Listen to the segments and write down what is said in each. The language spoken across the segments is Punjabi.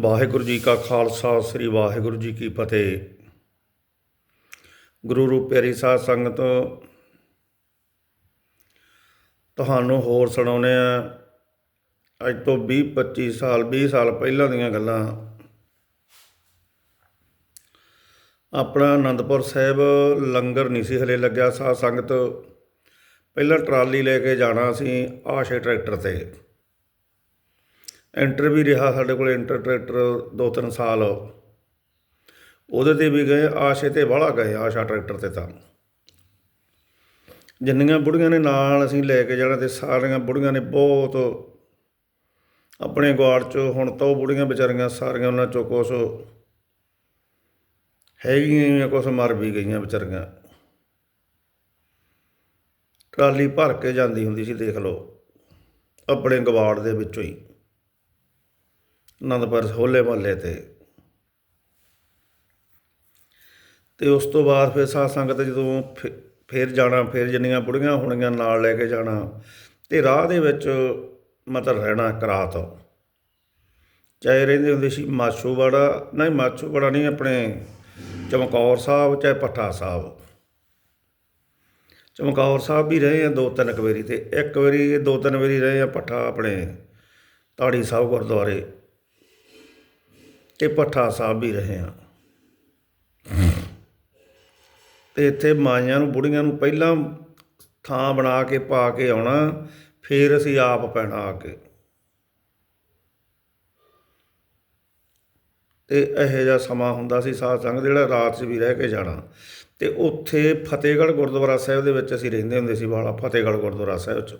ਵਾਹਿਗੁਰੂ ਜੀ ਕਾ ਖਾਲਸਾ, ਸ੍ਰੀ ਵਾਹਿਗੁਰੂ ਜੀ ਕੀ ਫਤਿਹ। ਗੁਰੂ ਰੂਪ ਪਿਆਰੀ ਸਾਧ ਸੰਗਤ, ਤੁਹਾਨੂੰ ਹੋਰ ਸੁਣਾਉਨੇ ਆ ਅੱਜ ਤੋਂ 20 25 ਸਾਲ 20 ਸਾਲ ਪਹਿਲਾਂ ਦੀਆਂ ਗੱਲਾਂ। ਆਪਣਾ ਆਨੰਦਪੁਰ ਸਾਹਿਬ ਲੰਗਰ ਨਹੀਂ ਸੀ ਹਲੇ ਲੱਗਿਆ ਸਾਧ ਸੰਗਤ। ਪਹਿਲਾਂ ਟਰਾਲੀ ਲੈ ਕੇ ਜਾਣਾ ਅਸੀਂ ਆਸ਼ੇ ਟਰੈਕਟਰ ਤੇ। ਐਂਟਰ ਵੀ ਰਿਹਾ ਸਾਡੇ ਕੋਲ, ਇੰਟਰ ਟਰੈਕਟਰ ਦੋ ਤਿੰਨ ਸਾਲ। ਉਹਦੇ ਤੇ ਵੀ ਗਏ, ਆਸ਼ੇ ਤੇ ਵਾਲਾ ਗਏ, ਆਸ਼ਾ ਟਰੈਕਟਰ ਤੇ ਤਾਂ। ਜਿੰਨੀਆਂ ਬੁੜੀਆਂ ਨੇ ਨਾਲ ਅਸੀਂ ਲੈ ਕੇ ਜਾਣਾ ਤੇ ਸਾਰੀਆਂ ਬੁੜੀਆਂ ਨੇ ਬਹੁਤ ਆਪਣੇ ਗਵਾੜ ਚ, ਹੁਣ ਤਾਂ ਉਹ ਬੁੜੀਆਂ ਵਿਚਾਰੀਆਂ ਸਾਰੀਆਂ ਉਹਨਾਂ ਚੋਂ ਕੁਛ ਹੈਗੀਆਂ ਕੁਛ ਮਰ ਵੀ ਗਈਆਂ ਵਿਚਾਰੀਆਂ। ਟਰਾਲੀ ਭਰ ਕੇ ਜਾਂਦੀ ਹੁੰਦੀ ਸੀ, ਦੇਖ ਲਓ। ਆਪਣੇ ਗਵਾੜ ਦੇ ਵਿੱਚੋਂ ਹੀ। ਆਨੰਦਪੁਰ ਹੋਲੇ ਮਹੱਲੇ ਤੇ। ਤੇ ਉਸ ਤੋਂ ਬਾਅਦ ਫਿਰ ਸਾਧ ਸੰਗਤ ਜਦੋਂ ਫਿ- ਫਿਰ ਜਾਣਾ, ਫਿਰ ਜਿੰਨੀਆਂ ਬੁੜੀਆਂ ਹੋਣਗੀਆਂ, ਨਾਲ ਲੈ ਕੇ ਜਾਣਾ। ਤੇ ਰਾਹ ਦੇ ਵਿੱਚ ਮਤਲਬ ਰਹਿਣਾ ਕਰਾਤ ਚਾਹੇ ਰਹਿੰਦੇ ਹੁੰਦੇ ਸੀ ਮਾਛੂਵਾੜਾ, ਨਹੀਂ ਮਾਛੋਵਾੜਾ ਨਹੀਂ, ਆਪਣੇ ਚਮਕੌਰ ਸਾਹਿਬ, ਚਾਹੇ ਪੱਠਾ ਸਾਹਿਬ। ਚਮਕੌਰ ਸਾਹਿਬ ਵੀ ਰਹੇ ਆ ਦੋ ਤਿੰਨ ਕੁ ਵਾਰੀ ਅਤੇ ਇੱਕ ਵਾਰੀ, ਦੋ ਤਿੰਨ ਵਾਰੀ ਰਹੇ ਆ ਭੱਠਾ ਆਪਣੇ ਤਾੜੀ ਸਾਹਿਬ ਗੁਰਦੁਆਰੇ। ਤੇ ਭੱਠਾ ਸਾਹਿਬ ਵੀ ਰਹੇ ਆ। ਤੇ ਇੱਥੇ ਮਾਈਆਂ ਨੂੰ, ਬੁੜੀਆਂ ਨੂੰ ਪਹਿਲਾਂ ਥਾਂ ਬਣਾ ਕੇ ਪਾ ਕੇ ਆਉਣਾ, ਫਿਰ ਅਸੀਂ ਆਪ ਪੈਣਾ ਆ ਕੇ ਤੇ ਇਹੋ ਜਿਹਾ ਸਮਾਂ ਹੁੰਦਾ ਸੀ ਸਾਧ ਸੰਗਤ, ਜਿਹੜਾ ਰਾਤ 'ਚ ਵੀ ਰਹਿ ਕੇ ਜਾਣਾ। ਅਤੇ ਉੱਥੇ ਫਤਿਹਗੜ੍ਹ ਗੁਰਦੁਆਰਾ ਸਾਹਿਬ ਦੇ ਵਿੱਚ ਅਸੀਂ ਰਹਿੰਦੇ ਹੁੰਦੇ ਸੀ ਵਾਲਾ, ਫਤਿਹਗੜ੍ਹ ਗੁਰਦੁਆਰਾ ਸਾਹਿਬ 'ਚ।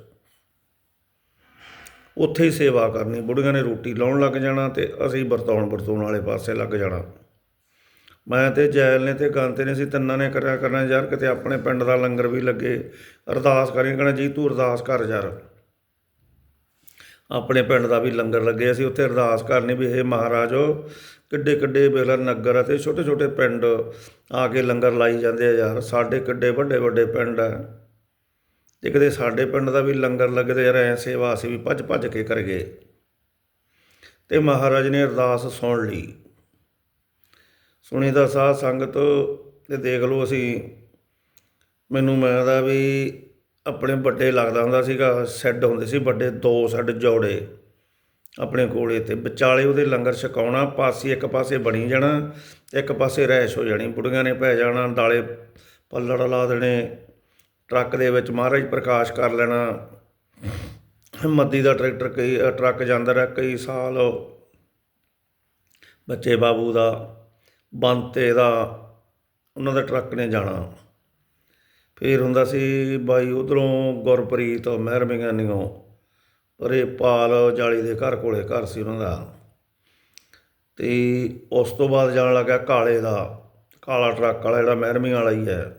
ਉੱਥੇ ਹੀ ਸੇਵਾ ਕਰਨੀ, ਬੁੜੀਆਂ ਨੇ ਰੋਟੀ ਲਾਉਣ ਲੱਗ ਜਾਣਾ ਤੇ ਅਸੀਂ ਵਰਤਾਉਣ ਵਰਤਾਉਣ ਵਾਲੇ ਪਾਸੇ ਲੱਗ ਜਾਣਾ। ਮੈਂ ਤੇ ਜੈਲ ਨੇ ਤੇ ਗਾਂਤੇ ਨੇ ਅਸੀਂ ਤਿੰਨਾਂ ਨੇ ਕਰਿਆ ਕਰਨਾ ਯਾਰ, ਕਿਤੇ ਆਪਣੇ ਪਿੰਡ ਦਾ ਲੰਗਰ ਵੀ ਲੱਗੇ। ਅਰਦਾਸ ਕਰੀ ਕਹਿਣਾ ਜੀ, ਤੂੰ ਅਰਦਾਸ ਕਰ ਯਾਰ। ਆਪਣੇ ਪਿੰਡ ਦਾ ਵੀ ਲੰਗਰ ਲੱਗੇ, ਅਸੀਂ ਉੱਥੇ ਅਰਦਾਸ ਕਰਨੀ ਵੀ ਇਹ ਮਹਾਰਾਜੋ ਕਿੱਡੇ ਕਿੱਡੇ ਬੇਲਾ ਨਗਰ ਅਤੇ ਛੋਟੇ ਛੋਟੇ ਪਿੰਡ ਆ ਕੇ ਲੰਗਰ ਲਾਈ ਜਾਂਦੇ ਆ ਯਾਰ। ਸਾਡੇ ਕਿੱਡੇ ਵੱਡੇ ਵੱਡੇ ਪਿੰਡ ਆ। ਤੇ ਕਦੇ ਸਾਡੇ ਪਿੰਡ ਦਾ ਵੀ ਲੰਗਰ ਲੱਗਦੇ ਤੇ ਯਾਰ ਐ ਸੇਵਾ ਅਸੀਂ ਵੀ ਭੱਜ ਭੱਜ ਕੇ ਕਰ ਗਏ। ਤੇ ਮਹਾਰਾਜ ਨੇ ਅਰਦਾਸ ਸੁਣ ਲਈ। ਸੁਣੀ ਦਾ ਸਾਧ ਸੰਗਤ ਤੇ ਦੇਖ ਲਓ ਅਸੀਂ। ਮੈਨੂੰ ਮੈਂ ਦਾ ਵੀ ਆਪਣੇ ਵੱਡੇ ਲੱਗਦਾ ਹੁੰਦਾ ਸੀਗਾ, ਸੈੱਡ ਹੁੰਦੇ ਸੀ ਵੱਡੇ, ਦੋ ਸੈੱਡ ਜੋੜੇ। ਆਪਣੇ ਕੋਲੇ ਤੇ ਵਿਚਾਲੇ ਉਹਦੇ ਲੰਗਰ ਛਕਾਉਣਾ, ਪਾਸੇ ਇੱਕ ਪਾਸੇ ਬਣੀ ਜਾਣਾ, ਇੱਕ ਪਾਸੇ ਰੈਸ਼ ਹੋ ਜਾਣੀ, ਬੁੜੀਆਂ ਨੇ ਪੈ ਜਾਣਾ ਦਾਲੇ ਪੱਲੜ ਲਾ ਦੇਣੇ, ਟਰੱਕ ਦੇ ਵਿੱਚ ਮਹਾਰਾਜ ਪ੍ਰਕਾਸ਼ ਕਰ ਲੈਣਾ। ਮੱਦੀ ਦਾ ਟਰੈਕਟਰ ਕਈ, ਟਰੱਕ ਜਾਂਦਾ ਰਿਹਾ, ਕਈ ਸਾਲ ਬੱਚੇ ਬਾਬੂ ਦਾ, ਬੰਤੇ ਦਾ, ਉਹਨਾਂ ਦਾ ਟਰੱਕ ਨੇ ਜਾਣਾ। ਫਿਰ ਹੁੰਦਾ ਸੀ, ਬਾਈ ਉਧਰੋਂ ਗੁਰਪ੍ਰੀਤ ਮਹਿਰਮਗਾਨੀਓ ਪਰੇ ਪਾਲ ਜਾਲੀ ਦੇ ਘਰ ਕੋਲੇ ਘਰ ਸੀ ਉਹਨਾਂ ਦਾ। ਤੇ ਉਸ ਤੋਂ ਬਾਅਦ ਜਾਣ ਲੱਗਾ ਕਾਲੇ ਦਾ, ਕਾਲਾ ਟਰੱਕ ਵਾਲਾ ਜਿਹੜਾ ਮਹਿਰਮੀ ਵਾਲਾ ਹੀ ਹੈ।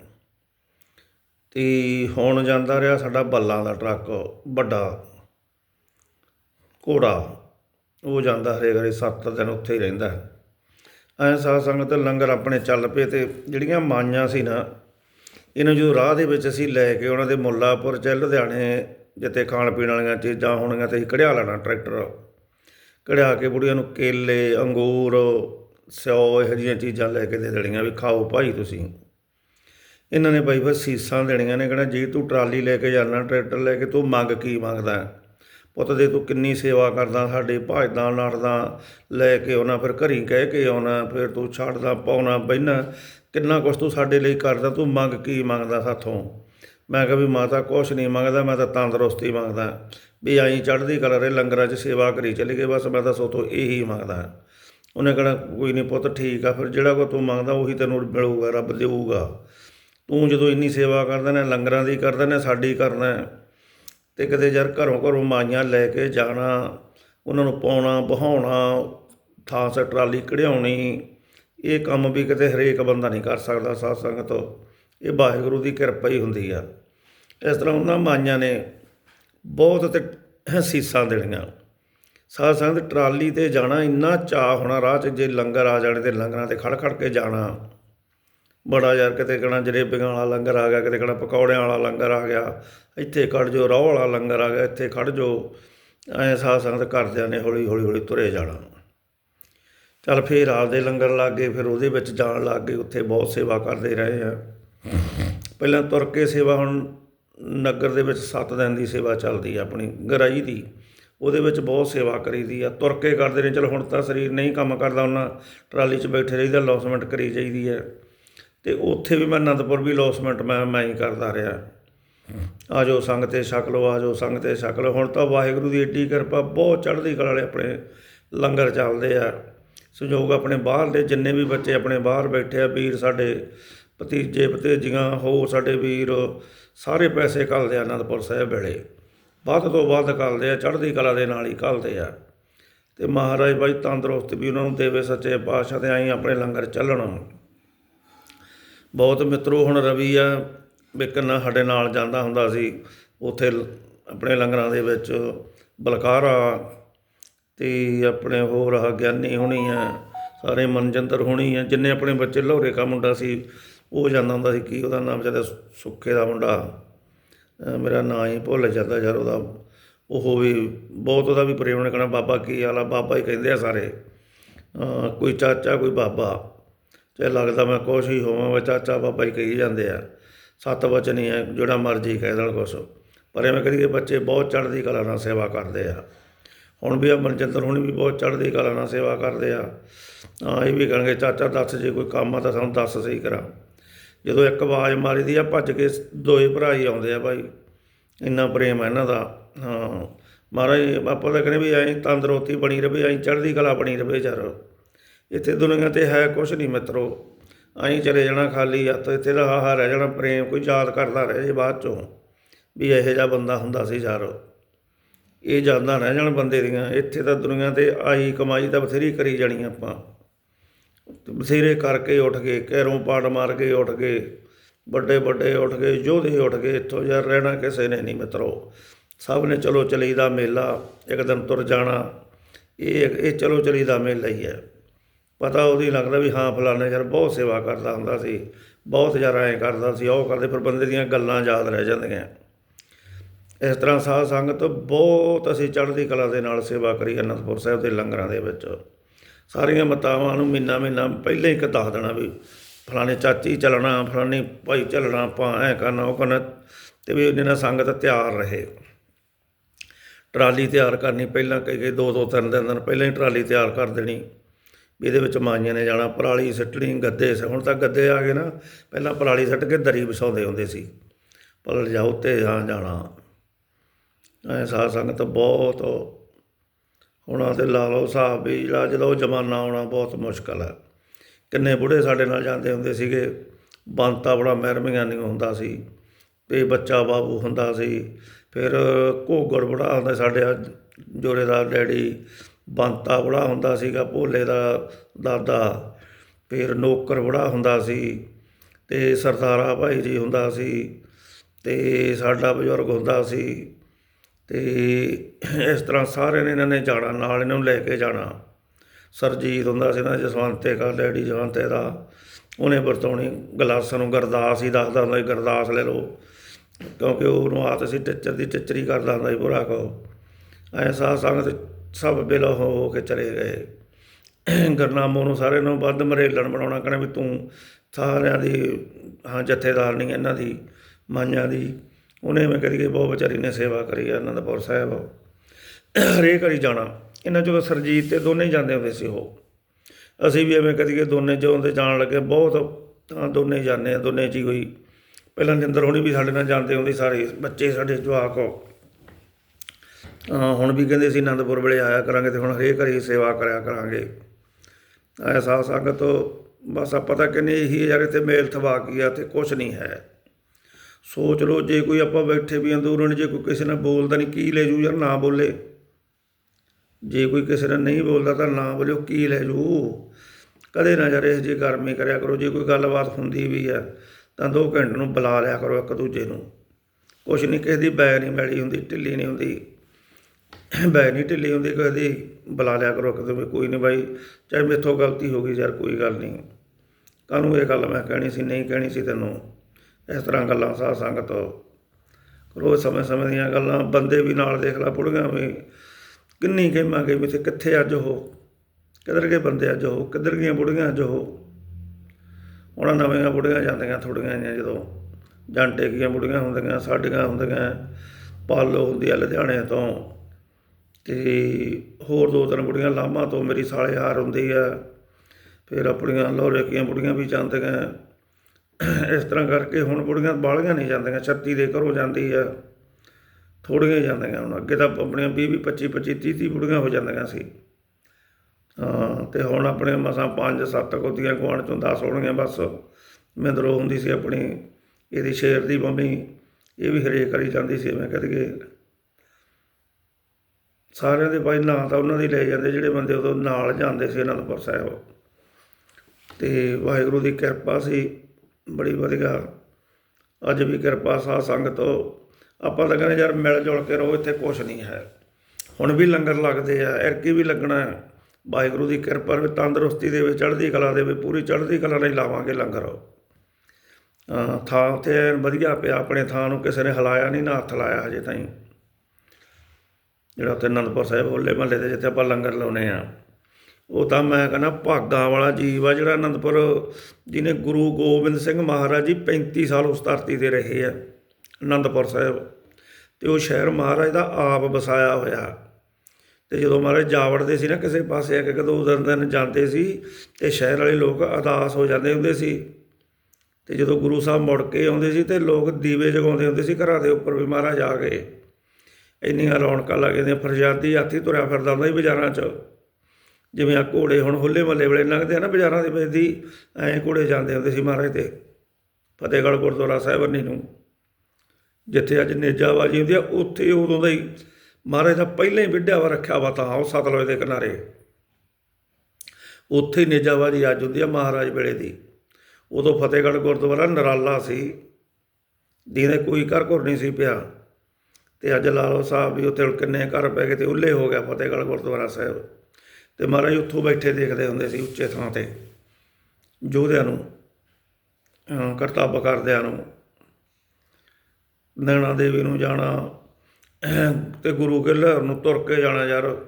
ਤੇ ਹੁਣ ਜਾਂਦਾ ਰਿਹਾ ਸਾਡਾ ਬੱਲਾਂ ਦਾ ਟਰੱਕ, ਵੱਡਾ ਘੋੜਾ। ਉਹ ਜਾਂਦਾ ਹਰੇ ਹਰੇ 7 ਦਿਨ ਉੱਥੇ ਹੀ ਰਹਿੰਦਾ। ਐ ਸਾਧ ਸੰਗਤ ਲੰਗਰ ਆਪਣੇ ਚੱਲ ਪਏ ਤੇ ਜਿਹੜੀਆਂ ਮਾਈਆਂ ਸੀ ਨਾ, ਇਹਨੂੰ ਜੋ ਰਾਹ ਦੇ ਵਿੱਚ ਅਸੀਂ ਲੈ ਕੇ ਉਹਨਾਂ ਦੇ ਮੁੱਲਾਪੁਰ ਚ ਲੁਧਿਆਣੇ ਜਿੱਥੇ ਖਾਣ ਪੀਣ ਵਾਲੀਆਂ ਚੀਜ਼ਾਂ ਹੋਣਗੀਆਂ ਤੇ ਅਸੀਂ ਕਢਿਆ ਲੈਣਾ ਟਰੈਕਟਰ। ਕਢਿਆ ਕੇ ਬੁੜੀਆਂ ਨੂੰ ਕੇਲੇ, ਅੰਗੂਰ, ਸਿਓ, ਇਹੋ ਜਿਹੀਆਂ ਚੀਜ਼ਾਂ ਲੈ ਕੇ ਦੇ ਦੇਣੀਆਂ ਵੀ ਖਾਓ ਭਾਈ ਤੁਸੀਂ। ਇਹਨਾਂ ਨੇ ਬਾਈ ਫਿਰ ਸੀਸਾਂ ਦੇਣੀਆਂ ਨੇ ਕਹਿਣਾ ਜੀ ਤੂੰ ਟਰਾਲੀ ਲੈ ਕੇ ਜਾਣਾ, ਟਰੈਕਟਰ ਲੈ ਕੇ, ਤੂੰ ਮੰਗ ਕੀ ਮੰਗਦਾ? ਪੁੱਤ ਦੇ ਤੂੰ ਕਿੰਨੀ ਸੇਵਾ ਕਰਦਾ, ਸਾਡੇ ਭਾਜਦਾ ਨੜਦਾ ਲੈ ਕੇ ਆਉਣਾ, ਫਿਰ ਘਰੀ ਕਹਿ ਕੇ ਆਉਣਾ, ਫਿਰ ਤੂੰ ਛੱਡਦਾ, ਪਾਉਣਾ, ਬਹਿਣਾ, ਕਿੰਨਾ ਕੁਛ ਤੂੰ ਸਾਡੇ ਲਈ ਕਰਦਾ, ਤੂੰ ਮੰਗ ਕੀ ਮੰਗਦਾ ਸਾਥੋਂ? ਮੈਂ ਕਿਹਾ ਵੀ ਮਾਤਾ ਕੁਛ ਨਹੀਂ ਮੰਗਦਾ, ਮੈਂ ਤਾਂ ਤੰਦਰੁਸਤੀ ਮੰਗਦਾ। ਵੀ ਆਈ ਚੜ੍ਹਦੀ ਕਲਾ ਰੇ, ਲੰਗਰਾਂ 'ਚ ਸੇਵਾ ਕਰੀ ਚਲੇ ਗਏ ਬਸ ਮੈਂ ਤਾਂ ਸੋ ਤੋਂ ਇਹੀ ਮੰਗਦਾ। ਉਹਨੇ ਕਹਿਣਾ, ਕੋਈ ਨਹੀਂ ਪੁੱਤ, ਠੀਕ ਆ, ਫਿਰ ਜਿਹੜਾ ਕੋ ਤੂੰ ਮੰਗਦਾ, ਉਹੀ ਤੈਨੂੰ ਮਿਲੂਗਾ, ਰੱਬ ਦੇਊਗਾ। ਤੂੰ ਜਦੋਂ ਇੰਨੀ ਸੇਵਾ ਕਰਦਾ ਨਾ, ਲੰਗਰਾਂ ਦੀ ਕਰਦਾ ਨਾ, ਸਾਡੀ ਕਰਨਾ। ਹੈ। ਤੇ ਕਿਤੇ ਯਾਰ ਘਰੋਂ ਘਰੋਂ ਮਾਈਆਂ ਲੈ ਕੇ ਜਾਣਾ, ਉਹਨਾਂ ਨੂੰ ਪਾਉਣਾ, ਬਹਾਉਣਾ ਥਾਂ ਸੇ ਟਰਾਲੀ ਕਢਿਆਉਣੀ, ਇਹ ਕੰਮ ਵੀ ਕਿਤੇ ਹਰੇਕ ਬੰਦਾ ਨਹੀਂ ਕਰ ਸਕਦਾ ਸਾਧ ਸੰਗਤ ਇਹ ਵਾਹਿਗੁਰੂ ਦੀ ਕਿਰਪਾ ਹੀ ਹੁੰਦੀ ਆ। ਇਸ ਤਰ੍ਹਾਂ ਉਹਨਾਂ ਮਾਈਆਂ ਨੇ ਬਹੁਤ ਤੇ ਸੀਸਾਂ ਦੇਣੀਆਂ। ਸਾਧ ਸੰਗਤ ਟਰਾਲੀ ਤੇ ਜਾਣਾ, ਇੰਨਾ ਚਾਹ ਹੋਣਾ, ਰਾਹ 'ਚ ਜੇ ਲੰਗਰ ਆ ਜਾਣੇ ਤੇ ਲੰਗਰਾਂ ਤੇ ਖੜ ਖੜ ਕੇ ਜਾਣਾ। ਬੜਾ ਯਾਰ ਕਿਤੇ ਕਹਣਾ ਜਰੇਬੀਆਂ ਵਾਲਾ ਲੰਗਰ ਆ ਗਿਆ, ਕਿਤੇ ਕਹਣਾ ਪਕੌੜਿਆਂ ਵਾਲਾ ਲੰਗਰ ਆ ਗਿਆ। ਇੱਥੇ ਖੜ ਜੋ ਰੋਹ ਵਾਲਾ ਲੰਗਰ ਆ ਗਿਆ, ਇੱਥੇ ਖੜ ਜੋ ਐਂ ਸਾਧ ਸੰਗਤ ਕਰਦਿਆਂ ਨੇ ਹੌਲੀ ਹੌਲੀ ਹੌਲੀ ਤੁਰੇ ਜਾਣਾ। ਚੱਲ ਫੇਰ ਆਪਦੇ ਲੰਗਰ ਲੱਗ ਗਏ ਫਿਰ ਉਹਦੇ ਵਿੱਚ ਜਾਣ ਲੱਗ ਗਏ ਉੱਥੇ ਬਹੁਤ ਸੇਵਾ ਕਰਦੇ ਰਹੇ ਆ। ਪਹਿਲਾਂ ਤੁਰ ਕੇ ਸੇਵਾ ਹੁਣ ਨਗਰ ਦੇ ਵਿੱਚ 7 ਦਿਨ ਦੀ ਸੇਵਾ ਚੱਲਦੀ ਆ ਆਪਣੀ, ਗਰਾਈ ਦੀ। ਉਹਦੇ ਵਿੱਚ ਬਹੁਤ ਸੇਵਾ ਕਰੀਦੀ ਆ, ਤੁਰ ਕੇ ਕਰਦੇ ਨੇ, ਚਲੋ ਹੁਣ ਤਾਂ ਸਰੀਰ ਨਹੀਂ ਕੰਮ ਕਰਦਾ, ਉਹਨਾਂ ਟਰਾਲੀ 'ਚ ਬੈਠੇ ਰਹੀਦਾ ਲੌਸਮੈਂਟ ਕਰੀ ਜਾਈਦੀ ਹੈ ਤੇ ਉੱਥੇ ਵੀ ਮੈਂ ਅਨੰਦਪੁਰ ਵੀ ਲੌਸਮੈਂਟ ਮੈਂ ਮੈਂ ਹੀ ਕਰਦਾ ਰਿਹਾ। ਆਜੋ ਸੰਗ ਤੇ ਛਕ ਲਓ ਆਜੋ ਸੰਗ ਤੇ ਛਕ ਲਓ। ਹੁਣ ਤਾਂ ਵਾਹਿਗੁਰੂ ਦੀ ਏਡੀ ਕਿਰਪਾ, ਬਹੁਤ ਚੜ੍ਹਦੀ ਕਲਾ ਵਾਲੇ ਆਪਣੇ ਲੰਗਰ ਚੱਲਦੇ ਆ। ਸੰਯੋਗ ਆਪਣੇ ਬਾਹਰ ਦੇ, ਜਿੰਨੇ ਵੀ ਬੱਚੇ ਆਪਣੇ ਬਾਹਰ ਬੈਠੇ ਆ, ਵੀਰ ਸਾਡੇ ਭਤੀਜੇ ਭਤੀਜੀਆਂ ਹੋ ਸਾਡੇ ਵੀਰ, ਸਾਰੇ ਪੈਸੇ ਘੱਲਦੇ ਆਨੰਦਪੁਰ ਸਾਹਿਬ ਵੇਲੇ। ਵੱਧ ਤੋਂ ਵੱਧ ਘੱਲਦੇ ਆ, ਚੜ੍ਹਦੀ ਕਲਾ ਦੇ ਨਾਲ ਹੀ ਘੱਲਦੇ ਆ। ਤੇ ਮਹਾਰਾਜ ਬਾਈ ਤੰਦਰੁਸਤ ਵੀ ਉਹਨਾਂ ਨੂੰ ਦੇਵੇ ਸੱਚੇ ਪਾਤਸ਼ਾਹ ਤੇ ਆਈ ਆਪਣੇ ਲੰਗਰ ਚੱਲਣ। ਬਹੁਤ ਮਿੱਤਰੋ ਹੁਣ ਰਵੀ ਆ ਵਿਕਨਾ ਸਾਡੇ ਨਾਲ ਜਾਂਦਾ ਹੁੰਦਾ ਸੀ, ਉੱਥੇ ਆਪਣੇ ਲੰਗਰਾਂ ਦੇ ਵਿੱਚ ਬਲਕਾਰਾ ਤੇ ਆਪਣੇ ਹੋਰ ਆ ਗਿਆਨੀ ਹੋਣੀ ਆ, ਸਾਰੇ ਮਨਜੰਦਰ ਹੋਣੀ ਆ, ਜਿੰਨੇ ਆਪਣੇ ਬੱਚੇ ਲੋਹਰੇ ਕਾ ਮੁੰਡਾ ਸੀ ਉਹ ਜਾਂਦਾ ਹੁੰਦਾ ਸੀ ਕੀ ਉਹਦਾ ਨਾਮ ਜਿਹਦਾ ਸੁੱਕੇ ਦਾ ਮੁੰਡਾ। ਮੇਰਾ ਨਾਂ ਹੀ ਭੁੱਲ ਜਾਂਦਾ ਯਾਰ ਉਹਦਾ। ਉਹ ਵੀ ਬਹੁਤ ਉਹਦਾ ਵੀ ਪ੍ਰੇਮ ਨੇ ਕਹਿਣਾ, ਬਾਬਾ ਕੀ ਹਾਲ ਆ? ਬਾਬਾ ਹੀ ਕਹਿੰਦੇ ਆ ਸਾਰੇ। ਕੋਈ ਚਾਚਾ, ਕੋਈ ਬਾਬਾ। ਚਾਹੇ ਲੱਗਦਾ ਮੈਂ ਕੁਛ ਹੀ ਹੋਵਾਂ ਵਾ ਚਾਚਾ, ਬਾਬਾ ਹੀ ਕਹੀ ਜਾਂਦੇ ਆ। ਸੱਤ ਵਚਨ ਹੀ ਹੈ ਜਿਹੜਾ ਮਰਜ਼ੀ ਕਹਿ ਦੇਣ ਕੁਛ। ਪਰ ਐਵੇਂ ਕਰੀਏ ਬੱਚੇ ਬਹੁਤ ਚੜ੍ਹਦੀ ਕਲਾ ਨਾਲ ਸੇਵਾ ਕਰਦੇ ਆ। ਹੁਣ ਵੀ ਅਮਰਜਿੰਦਰ ਹੁਣ ਵੀ ਬਹੁਤ ਚੜ੍ਹਦੀ ਕਲਾ ਨਾਲ ਸੇਵਾ ਕਰਦੇ ਆ। ਇਹ ਵੀ ਕਹਿਣਗੇ, ਚਾਚਾ ਦੱਸ ਜੇ ਕੋਈ ਕੰਮ ਆ ਤਾਂ ਸਾਨੂੰ ਦੱਸ ਸਹੀ ਕਰਾਂ। ਜਦੋਂ ਇੱਕ ਆਵਾਜ਼ ਮਾਰੀ ਦੀ ਆ, ਭੱਜ ਕੇ ਦੋਏ ਭਰਾ ਹੀ ਆਉਂਦੇ ਆ ਭਾਈ। ਇੰਨਾ ਪ੍ਰੇਮ ਹੈ ਇਹਨਾਂ ਦਾ। ਹਾਂ, ਮਹਾਰਾਜ ਆਪਾਂ ਤਾਂ ਕਹਿੰਦੇ ਵੀ ਐਂ ਤੰਦਰੁਸਤੀ ਬਣੀ ਰਵੇ, ਐਂ ਚੜ੍ਹਦੀ ਕਲਾ ਬਣੀ ਰਵੇ ਯਾਰ। ਇੱਥੇ ਦੁਨੀਆ ਤੇ ਹੈ ਕੁਛ ਨਹੀਂ ਮਿੱਤਰੋ। ਐਂ ਚਲੇ ਜਾਣਾ ਖਾਲੀ ਹੱਥ, ਇੱਥੇ ਦਾ ਆਹ ਰਹਿ ਜਾਣਾ ਪ੍ਰੇਮ, ਕੋਈ ਯਾਦ ਕਰਦਾ ਰਹੇ ਜੇ ਬਾਅਦ ਚੋਂ। ਵੀ ਇਹੋ ਜਿਹਾ ਬੰਦਾ ਹੁੰਦਾ ਸੀ ਯਾਰ। ਇਹ ਜਾਂਦਾ ਰਹਿ ਜਾਣ ਬੰਦੇ ਦੀਆਂ। ਇੱਥੇ ਤਾਂ ਦੁਨੀਆ ਤੇ ਆਈ ਕਮਾਈ ਤਾਂ ਬਥੇਰੀ ਕਰੀ ਜਾਣੀ ਆਪਾਂ। ਤੇ ਕਰਕੇ ਉੱਠ ਗਏ ਘਰੋਂ ਪਾੜ ਮਾਰ ਕੇ ਉੱਠ ਗਏ, ਵੱਡੇ ਵੱਡੇ ਉੱਠ ਗਏ, ਯੋਧੇ ਉੱਠ ਗਏ, ਇੱਥੋਂ ਯਾਰ ਰਹਿਣਾ ਕਿਸੇ ਨੇ ਨਹੀਂ ਮਿੱਤਰੋ। ਸਭ ਨੇ ਚਲੋ ਚਲੀ ਦਾ ਮੇਲਾ, ਇੱਕ ਦਿਨ ਤੁਰ ਜਾਣਾ, ਇਹ ਇਹ ਚਲੋ ਚਲੀ ਦਾ ਮੇਲਾ ਹੀ ਹੈ। ਪਤਾ ਉਹਦੀ ਲੱਗਦਾ ਵੀ ਹਾਂ, ਫਲਾਣੇ ਯਾਰ ਬਹੁਤ ਸੇਵਾ ਕਰਦਾ ਹੁੰਦਾ ਸੀ, ਬਹੁਤ ਯਾਰ ਐਂ ਕਰਦਾ ਸੀ, ਉਹ ਕਰਦੇ ਫਿਰ ਬੰਦੇ ਦੀਆਂ ਗੱਲਾਂ ਯਾਦ ਰਹਿ ਜਾਂਦੀਆਂ। ਇਸ ਤਰ੍ਹਾਂ ਸਾਧ ਸੰਗਤ ਬਹੁਤ ਅਸੀਂ ਚੜ੍ਹਦੀ ਕਲਾ ਦੇ ਨਾਲ ਸੇਵਾ ਕਰੀ ਅਨੰਦਪੁਰ ਸਾਹਿਬ ਦੇ ਲੰਗਰਾਂ ਦੇ ਵਿੱਚ। ਸਾਰੀਆਂ ਮਤਾਵਾਂ ਨੂੰ ਮਹੀਨਾ ਮਹੀਨਾ ਪਹਿਲਾਂ ਹੀ ਦੱਸ ਦੇਣਾ ਵੀ ਫਲਾਣੇ ਚਾਚੀ ਚੱਲਣਾ, ਫਲਾਣੇ ਭਾਈ ਚੱਲਣਾ, ਆਪਾਂ ਐ ਕਰਨਾ, ਉਹ ਕਰਨਾ ਤੇ ਵੀ ਉਹਦੇ ਨਾਲ ਸੰਗਤ ਤਿਆਰ ਰਹੇ। ਟਰਾਲੀ ਤਿਆਰ ਕਰਨੀ, ਪਹਿਲਾਂ ਕਈ ਕਈ ਦੋ ਦੋ ਤਿੰਨ ਦਿਨ ਦਿਨ ਪਹਿਲਾਂ ਹੀ ਟਰਾਲੀ ਤਿਆਰ ਕਰ ਦੇਣੀ। ਵੀ ਇਹਦੇ ਵਿੱਚ ਮਾਈਆਂ ਨੇ ਜਾਣਾ, ਪਰਾਲੀ ਸਿੱਟਣੀ, ਗੱਦੇ ਹੁਣ ਤਾਂ ਗੱਦੇ ਆ ਗਏ ਨਾ, ਪਹਿਲਾਂ ਪਰਾਲੀ ਸਿੱਟ ਕੇ ਦਰੀ ਵਿਛਾਉਂਦੇ ਹੁੰਦੇ ਸੀ। ਪਰ ਜਾਓ ਤੇ ਜਾਂ ਜਾਣਾ। ਐ ਸਾਧ ਸੰਗਤ ਬਹੁਤ ਹੁਣਾਂ ਤੇ ਲਾ ਲਓ ਹਿਸਾਬ ਵੀ ਜਿਹੜਾ ਜਦੋਂ ਜ਼ਮਾਨਾ ਆਉਣਾ ਬਹੁਤ ਮੁਸ਼ਕਲ ਹੈ। ਕਿੰਨੇ ਬੁੱਢੇ ਸਾਡੇ ਨਾਲ ਜਾਂਦੇ ਹੁੰਦੇ ਸੀਗੇ, ਬੰਤਾ ਬੜਾ ਮਹਿਰਮੀਆਂ ਨਹੀਂ ਹੁੰਦਾ ਸੀ ਤੇ ਬੱਚਾ ਬਾਬੂ ਹੁੰਦਾ ਸੀ, ਫਿਰ ਘੋਗੜ ਬੜਾ ਹੁੰਦਾ ਸਾਡੇ ਆ ਦਾ ਡੈਡੀ, ਬੰਤਾ ਬੜਾ ਹੁੰਦਾ ਸੀਗਾ, ਭੋਲੇ ਦਾ ਦਾਦਾ, ਫਿਰ ਨੌਕਰ ਬੜਾ ਹੁੰਦਾ ਸੀ, ਤੇ ਸਰਦਾਰਾ ਭਾਈ ਜੀ ਹੁੰਦਾ ਸੀ, ਤੇ ਸਾਡਾ ਬਜ਼ੁਰਗ ਹੁੰਦਾ ਸੀ ਅਤੇ ਇਸ ਤਰ੍ਹਾਂ ਸਾਰਿਆਂ ਨੇ ਇਹਨਾਂ ਨੇ ਜਾਣਾ, ਨਾਲ ਇਹਨਾਂ ਨੂੰ ਲੈ ਕੇ ਜਾਣਾ। ਸਰਜੀਤ ਹੁੰਦਾ ਸੀ ਨਾ, ਜਸਵੰਤੇ ਕਾ ਲੈਡੀ ਜਸਵੰਤੇ ਦਾ ਉਹਨੇ ਵਰਤੋਣੀ ਗਲਾਸਾਂ ਨੂੰ ਗਰਦਾਸ ਹੀ ਦੱਸਦਾ ਹੁੰਦਾ ਸੀ, ਗਰਦਾਸ ਲੈ ਲਓ। ਕਿਉਂਕਿ ਉਹਨੂੰ ਆਦਤ ਸੀ, ਟਿੱਚਰ ਦੀ ਟਿੱਚਰੀ ਕਰਦਾ ਹੁੰਦਾ ਸੀ, ਬੁਰਾ ਕਹੋ। ਐਸਾ ਸੰਗਤ ਸਭ ਬਿਲੋ ਹੋ ਕੇ ਚਲੇ ਗਏ। ਗਰਨਾਮੋ ਨੂੰ ਸਾਰੇ ਨੂੰ ਵੱਧ ਮਰੇਲਣ ਬਣਾਉਣਾ ਕਹਿੰਦਾ ਵੀ ਤੂੰ ਸਾਰਿਆਂ ਦੀ, ਹਾਂ, ਜਥੇਦਾਰ ਨਹੀਂ, ਇਹਨਾਂ ਦੀ, ਮਾਈਆਂ ਦੀ। ਉਹਨੇ ਮੈਂ ਕਰੀ ਗਈ, ਬਹੁਤ ਵਿਚਾਰੀ ਨੇ ਸੇਵਾ ਕਰੀ ਆ ਆਨੰਦਪੁਰ ਸਾਹਿਬ। ਹਰੇਕ ਵਾਰੀ ਜਾਣਾ। ਇਹਨਾਂ ਚੋਂ ਤਾਂ ਸਰਜੀਤ ਤੇ ਦੋਨੇ ਜਾਂਦੇ ਹੁੰਦੇ ਸੀ ਉਹ। ਅਸੀਂ ਵੀ ਐਵੇਂ ਕਦੀ ਗਏ, ਦੋਨੇ ਜਦੋਂ ਤੇ ਜਾਣ ਲੱਗੇ, ਬਹੁਤ ਤਾਂ ਦੋਨੇ ਜਾਂਦੇ ਆ, ਦੋਨੇ ਚ ਹੀ ਕੋਈ ਪਹਿਲਾਂ ਜਿੰਦਰ ਹੋਣੀ ਵੀ ਸਾਡੇ ਨਾਲ ਜਾਂਦੇ ਹੁੰਦੇ ਸਾਰੇ ਬੱਚੇ ਸਾਡੇ ਜਵਾਕ। ਹੁਣ ਵੀ ਕਹਿੰਦੇ ਸੀ ਆਨੰਦਪੁਰ ਵੇਲੇ ਆਇਆ ਕਰਾਂਗੇ ਤੇ ਹੁਣ ਹਰੇਕ ਘਰੀ ਸੇਵਾ ਕਰਿਆ ਕਰਾਂਗੇ। ਐਸਾ ਸੰਗਤ, ਬਸ ਆਪਾਂ ਤਾਂ ਕਹਿੰਦੇ ਇਹੀ ਯਾਰ, ਇੱਥੇ ਮੇਲ ਥਵਾ ਕੀ ਆ ਤੇ ਕੁਝ ਨਹੀਂ ਹੈ। ਸੋਚ ਲਓ ਜੇ ਕੋਈ ਆਪਾਂ ਬੈਠੇ ਵੀ ਅੰਦਰੋਂ ਜੇ ਕੋਈ ਕਿਸੇ ਨਾਲ ਬੋਲਦਾ ਨਹੀਂ ਕੀ ਲੈ ਜੂ ਯਾਰ ਨਾ ਬੋਲੇ। ਜੇ ਕੋਈ ਕਿਸੇ ਨਾਲ ਨਹੀਂ ਬੋਲਦਾ ਤਾਂ ਨਾ ਬੋਲਿਓ, ਕੀ ਲੈ ਜੂ। ਕਦੇ ਨਾ ਜਰੇ ਜੇ ਗਰਮੀ ਕਰਿਆ ਕਰੋ, ਜੇ ਕੋਈ ਗੱਲਬਾਤ ਹੁੰਦੀ ਵੀ ਹੈ ਤਾਂ ਦੋ ਘੰਟੇ ਨੂੰ ਬੁਲਾ ਲਿਆ ਕਰੋ ਇੱਕ ਦੂਜੇ ਨੂੰ। ਕੁਛ ਨਹੀਂ ਕਿਸੇ ਦੀ ਬੈ ਨਹੀਂ ਮੈਲੀ ਹੁੰਦੀ, ਢਿੱਲੀ ਨਹੀਂ ਹੁੰਦੀ। ਬੈ ਨਹੀਂ ਢਿੱਲੀ ਹੁੰਦੀ, ਕਿਸੇ ਦੀ ਬੁਲਾ ਲਿਆ ਕਰੋ ਕਿਤੇ ਵੀ ਕੋਈ ਨਹੀਂ ਬਾਈ, ਚਾਹੇ ਮੇਥੋਂ ਗਲਤੀ ਹੋ ਗਈ ਯਾਰ, ਕੋਈ ਗੱਲ ਨਹੀਂ ਕਾਹਨੂੰ ਇਹ ਗੱਲ ਮੈਂ ਕਹਿਣੀ ਸੀ, ਨਹੀਂ ਕਹਿਣੀ ਸੀ ਤੈਨੂੰ? ਇਸ ਤਰ੍ਹਾਂ ਗੱਲਾਂ ਸਾਧ ਸੰਗਤ ਰੋਜ਼ ਸਮੇਂ ਸਮੇਂ ਦੀਆਂ ਗੱਲਾਂ, ਬੰਦੇ ਵੀ ਨਾਲ ਦੇਖ ਲਾ ਬੁੜੀਆਂ ਵੀ। ਕਿੰਨੀ ਗੇਮਾਂ ਗਈ ਵੀ ਤੇ ਕਿੱਥੇ ਅੱਜ ਹੋ ਕਿੱਧਰ ਗਏ ਬੰਦੇ ਅੱਜ ਹੋ ਕਿੱਧਰ ਗਈਆਂ ਬੁੜੀਆਂ ਅੱਜ ਹੋ ਉਹਨਾਂ ਨਵੀਆਂ ਬੁੜੀਆਂ ਜਾਂਦੀਆਂ ਥੋੜੀਆਂ ਜਿਹੀਆਂ ਜਦੋਂ ਜਾਂਟੇ ਕੀਆਂ ਬੁੜੀਆਂ ਹੁੰਦੀਆਂ, ਸਾਡੀਆਂ ਹੁੰਦੀਆਂ, ਪਾਲੋ ਹੁੰਦੀ ਆ ਲੁਧਿਆਣੇ ਤੋਂ। ਤੇ ਹੋਰ ਦੋ ਤਿੰਨ ਬੁੜੀਆਂ ਲਾਮਾ ਤੋਂ ਮੇਰੀ ਸਾਲੇ ਹਾਰ ਹੁੰਦੀ ਆ। ਫਿਰ ਆਪਣੀਆਂ ਲੋਰੇ ਕੀਆਂ ਬੁੜੀਆਂ ਵੀ ਜਾਂਦੀਆਂ। ਇਸ ਤਰ੍ਹਾਂ ਕਰਕੇ ਹੁਣ ਬੁੜੀਆਂ ਬਾਲੀਆਂ ਨਹੀਂ ਜਾਂਦੀਆਂ 36 ਦੇ ਘਰੋਂ ਜਾਂਦੀ ਆ। ਥੋੜੀਆਂ ਹੀ ਜਾਂਦੀਆਂ ਹੁਣ, ਅੱਗੇ ਤਾਂ ਆਪਣੀਆਂ 20 20 25 25 30 30 ਬੁੜੀਆਂ ਹੋ ਜਾਂਦੀਆਂ ਸੀ। ਹਾਂ, ਤੇ ਹੁਣ ਆਪਣੇ ਮਸਾਂ 5 7 ਕੋਦੀਆਂ ਗੁਆਂਢ ਚੋਂ 10 ਹੋਣਗੀਆਂ ਬਸ। ਮਿੰਦਰੋ ਹੁੰਦੀ ਸੀ ਆਪਣੀ, ਇਹਦੀ ਸ਼ੇਰ ਦੀ ਮੰਮੀ, ਇਹ ਵੀ ਹਰੇਕ ਕਰੀ ਜਾਂਦੀ ਸੀ ਮੈਂ ਕਹਦਗੇ ਸਾਰਿਆਂ ਦੇ ਭਾਈ ਨਾਂ ਤਾਂ ਉਹਨਾਂ ਦੀ ਲੈ ਜਾਂਦੇ, ਜਿਹੜੇ ਬੰਦੇ ਉਦੋਂ ਨਾਲ ਜਾਂਦੇ ਸੀ ਅਨੰਦਪੁਰ ਸਾਹਿਬ। ਤੇ ਵਾਹਿਗੁਰੂ ਦੀ ਕਿਰਪਾ ਸੀ। ਬੜੀ ਵਧੀਆ। ਅੱਜ ਵੀ ਕਿਰਪਾ ਸਾਧ ਸੰਗਤ, ਆਪਾਂ ਤਾਂ ਕਹਿੰਦੇ ਯਾਰ ਮਿਲ ਜੁਲ ਕੇ ਰਹੋ, ਇੱਥੇ ਕੁਝ ਨਹੀਂ ਹੈ। ਹੁਣ ਵੀ ਲੰਗਰ ਲੱਗਦੇ ਆ ਐਰਕੀ ਵੀ ਲੱਗਣਾ ਵਾਹਿਗੁਰੂ ਦੀ ਕਿਰਪਾ ਵਿੱਚ ਤੰਦਰੁਸਤੀ ਦੇ ਵਿੱਚ, ਚੜ੍ਹਦੀ ਕਲਾ ਦੇ ਵਿੱਚ, ਪੂਰੀ ਚੜ੍ਹਦੀ ਕਲਾ ਨਾਲ ਲਾਵਾਂਗੇ ਲੰਗਰ। ਥਾਂ ਉੱਤੇ ਵਧੀਆ ਪਿਆ, ਆਪਣੇ ਥਾਂ ਨੂੰ ਕਿਸੇ ਨੇ ਹਿਲਾਇਆ ਨਹੀਂ, ਨਾ ਹੱਥ ਲਾਇਆ ਹਜੇ ਤਾਈਂ। ਜਿਹੜਾ ਉੱਥੇ ਅਨੰਦਪੁਰ ਸਾਹਿਬ ਹੋਲੇ ਮਹੱਲੇ ਤੇ ਜਿੱਥੇ ਆਪਾਂ ਲੰਗਰ ਲਾਉਨੇ ਆ ਉਹ ਤਾਂ ਮੈਂ ਕਹਿੰਦਾ ਭਾਗਾਂ ਵਾਲਾ ਜੀਵ ਆ ਜਿਹੜਾ ਅਨੰਦਪੁਰ, ਜਿਹਨੇ ਗੁਰੂ ਗੋਬਿੰਦ ਸਿੰਘ ਮਹਾਰਾਜ ਜੀ 35 ਸਾਲ ਉਸ ਧਰਤੀ ਤੇ ਰਹੇ ਆ, ਅਨੰਦਪੁਰ ਸਾਹਿਬ। ਤੇ ਉਹ ਸ਼ਹਿਰ ਮਹਾਰਾਜ ਦਾ ਆਪ ਵਸਾਇਆ ਹੋਇਆ। ਤੇ ਜਦੋਂ ਮਹਾਰਾਜ ਜਾ ਵੜਦੇ ਸੀ ਨਾ ਕਿਸੇ ਪਾਸੇ ਆ ਕੇ ਕਦੋਂ ਦਿਨ ਦਿਨ ਜਾਂਦੇ ਸੀ, ਤੇ ਸ਼ਹਿਰ ਵਾਲੇ ਲੋਕ ਅਦਾਸ ਹੋ ਜਾਂਦੇ ਹੁੰਦੇ ਸੀ। ਤੇ ਜਦੋਂ ਗੁਰੂ ਸਾਹਿਬ ਮੁੜ ਕੇ ਆਉਂਦੇ ਸੀ, ਤੇ ਲੋਕ ਦੀਵੇ ਜਗਾਉਂਦੇ ਹੁੰਦੇ ਸੀ ਘਰਾਂ ਦੇ ਉੱਪਰ ਵੀ ਮਹਾਰਾਜ ਆ ਗਏ। ਇੰਨੀਆਂ ਰੌਣਕਾਂ ਲੱਗ ਜਾਂਦੀਆਂ, ਫਰਜ਼ਾਦੀ ਹਾਥੀ ਤੁਰਿਆ ਫਿਰਦਾ ਹੁੰਦਾ ਸੀ ਬਾਜ਼ਾਰਾਂ 'ਚ। ਜਿਵੇਂ ਆ ਘੋੜੇ ਹੁਣ ਹੁੱਲੇ ਮੱਲੇ ਵੇਲੇ ਲੰਘਦੇ ਆ ਨਾ ਬਾਜ਼ਾਰਾਂ ਦੇ ਵਿੱਚ ਦੀ, ਐਂ ਘੋੜੇ ਜਾਂਦੇ ਹੁੰਦੇ ਸੀ ਮਹਾਰਾਜ ਤੇ ਫਤਿਹਗੜ੍ਹ ਗੁਰਦੁਆਰਾ ਸਾਹਿਬ ਨਹੀਂ ਨੂੰ। ਜਿੱਥੇ ਅੱਜ ਨੇਜਾਬਾਜੀ ਹੁੰਦੀ ਆ, ਉੱਥੇ ਉਦੋਂ ਦਾ ਹੀ ਮਹਾਰਾਜ ਦਾ ਪਹਿਲਾਂ ਹੀ ਵਿੱਢਿਆ ਵਾ, ਰੱਖਿਆ ਵਾ ਤਾਂ, ਉਹ ਸਤਲੁਜ ਦੇ ਕਿਨਾਰੇ। ਉੱਥੇ ਹੀ ਨੇਜਾਬਾਜੀ ਅੱਜ ਹੁੰਦੀ ਆ ਮਹਾਰਾਜ ਵੇਲੇ ਦੀ। ਉਦੋਂ ਫਤਿਹਗੜ੍ਹ ਗੁਰਦੁਆਰਾ ਨਰਾਲਾ ਸੀ ਜਿਹਦੇ ਕੋਈ ਘਰ ਘੁਰ ਨਹੀਂ ਸੀ ਪਿਆ। ਤੇ ਅੱਜ ਲਾਲੋ ਸਾਹਿਬ ਵੀ ਉੱਥੇ ਕਿੰਨੇ ਘਰ ਪੈ ਗਏ ਤੇ ਉੱਲੇ ਹੋ ਗਿਆ ਫਤਿਹਗੜ੍ਹ ਗੁਰਦੁਆਰਾ ਸਾਹਿਬ। ਤੇ ਮਹਾਰਾਜ ਉੱਥੋਂ ਬੈਠੇ ਦੇਖਦੇ ਹੁੰਦੇ ਸੀ ਉੱਚੇ ਥਾਂ ਤੇ, ਯੋਧਿਆਂ ਨੂੰ, ਅਹ ਕਰਤੱਵ ਕਰਦਿਆਂ ਨੂੰ, ਨੈਣਾ ਦੇਵੀ ਨੂੰ ਜਾਣਾ, ਤੇ ਗੁਰੂ ਕੇ ਨੂੰ ਤੁਰ ਕੇ ਜਾਣਾ ਯਾਰ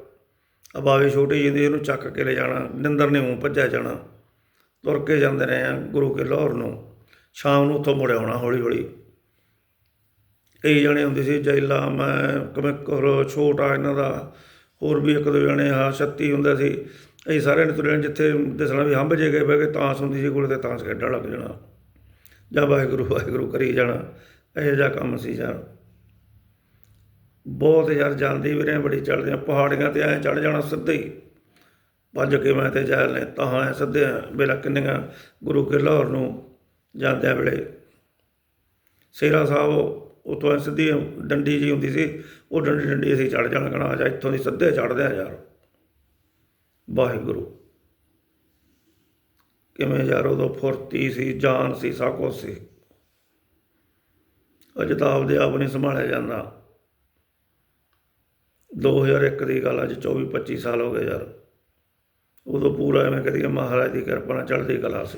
ਅਬਾਵੇ ਛੋਟੀ ਜਿਹੀ ਇਹਨੂੰ ਚੱਕ ਕੇ ਲੈ ਜਾਣਾ, ਨਿੰਦਰ ਨੇ ਮੂੰਹ ਭੱਜਿਆ ਜਾਣਾ, ਤੁਰ ਕੇ ਜਾਂਦੇ ਰਹੇ ਆ ਗੁਰੂ ਕੇ ਲਾਹੌਰ ਨੂੰ, ਸ਼ਾਮ ਨੂੰ ਉੱਥੋਂ ਮੁੜ ਆਉਣਾ ਹੌਲੀ ਹੌਲੀ ਕਈ ਜਣੇ ਹੁੰਦੇ ਸੀ, ਜੈਲਾ ਮੈਂ ਕਮਿਕਰ ਛੋਟਾ ਇਹਨਾਂ ਦਾ ਹੋਰ ਵੀ ਇੱਕ ਦੋ ਜਣੇ ਆ ਛੱਤੀ ਹੁੰਦਾ ਸੀ। ਅਸੀਂ ਸਾਰਿਆਂ ਨੇ ਤੁਰੇ ਜਿੱਥੇ ਦਿਸਣਾ ਵੀ ਹੰਭ ਜੇ ਗਏ, ਬਹਿ ਕੇ ਤਾਂਸ ਹੁੰਦੀ ਸੀ ਕੋਲ ਤੇ ਤਾਂਸ ਖੇਡਣ ਲੱਗ ਜਾਣਾ। ਜਾਂ ਵਾਹਿਗੁਰੂ ਵਾਹਿਗੁਰੂ ਕਰੀ ਜਾਣਾ, ਇਹੋ ਜਿਹਾ ਕੰਮ ਸੀ ਯਾਰ ਬਹੁਤ ਯਾਰ ਜਾਂਦੀ ਵੀ ਰਹੇ, ਬੜੀ ਚੜ੍ਹਦੇ ਪਹਾੜੀਆਂ ਤੇ ਐ ਚੜ ਜਾਣਾ ਸਿੱਧੇ ਹੀ। ਭੱਜ ਕੇ ਮੈਂ ਤੇ ਜਾ ਲੈ ਤਾਂ ਐ ਸਿੱਧੇ ਵੇਲਾ ਕਿੰਨੀਆਂ ਗੁਰੂ ਕੇ ਲਾਹੌਰ ਨੂੰ ਜਾਂਦਿਆਂ ਵੇਲੇ। ਸੇਰਾ ਸਾਹਿਬ ਉੱਥੋਂ ਸਿੱਧੀ ਡੰਡੀ ਜੀ ਹੁੰਦੀ ਸੀ, ਉਹ ਡੰਡੀ ਡੰਡੀ ਅਸੀਂ ਚੜ ਜਾਣਾ ਕਣਾ ਜਾ ਇੱਥੋਂ ਦੀ ਸਿੱਧੇ ਚੜਦੇ ਆ ਯਾਰ। ਵਾਹਿਗੁਰੂ। ਕਿਵੇਂ ਯਾਰ ਉਦੋਂ ਫੁਰਤੀ ਸੀ, ਜਾਨ ਸੀ, ਸਭ ਕੁਛ ਸੀ। ਅੱਜ ਤਾਂ ਆਪਦੇ ਆਪ ਨਹੀਂ ਸੰਭਾਲਿਆ ਜਾਂਦਾ। 2001 ਦੀ ਗੱਲ ਅੱਜ 24 25 ਸਾਲ ਹੋ ਗਏ ਯਾਰ। ਉਦੋਂ ਪੂਰਾ ਐਵੇਂ ਕਰੀਏ ਮਹਾਰਾਜ ਦੀ ਕਿਰਪਾ ਨਾਲ ਚੜ੍ਹਦੀ ਕਲਾ ਸੀ।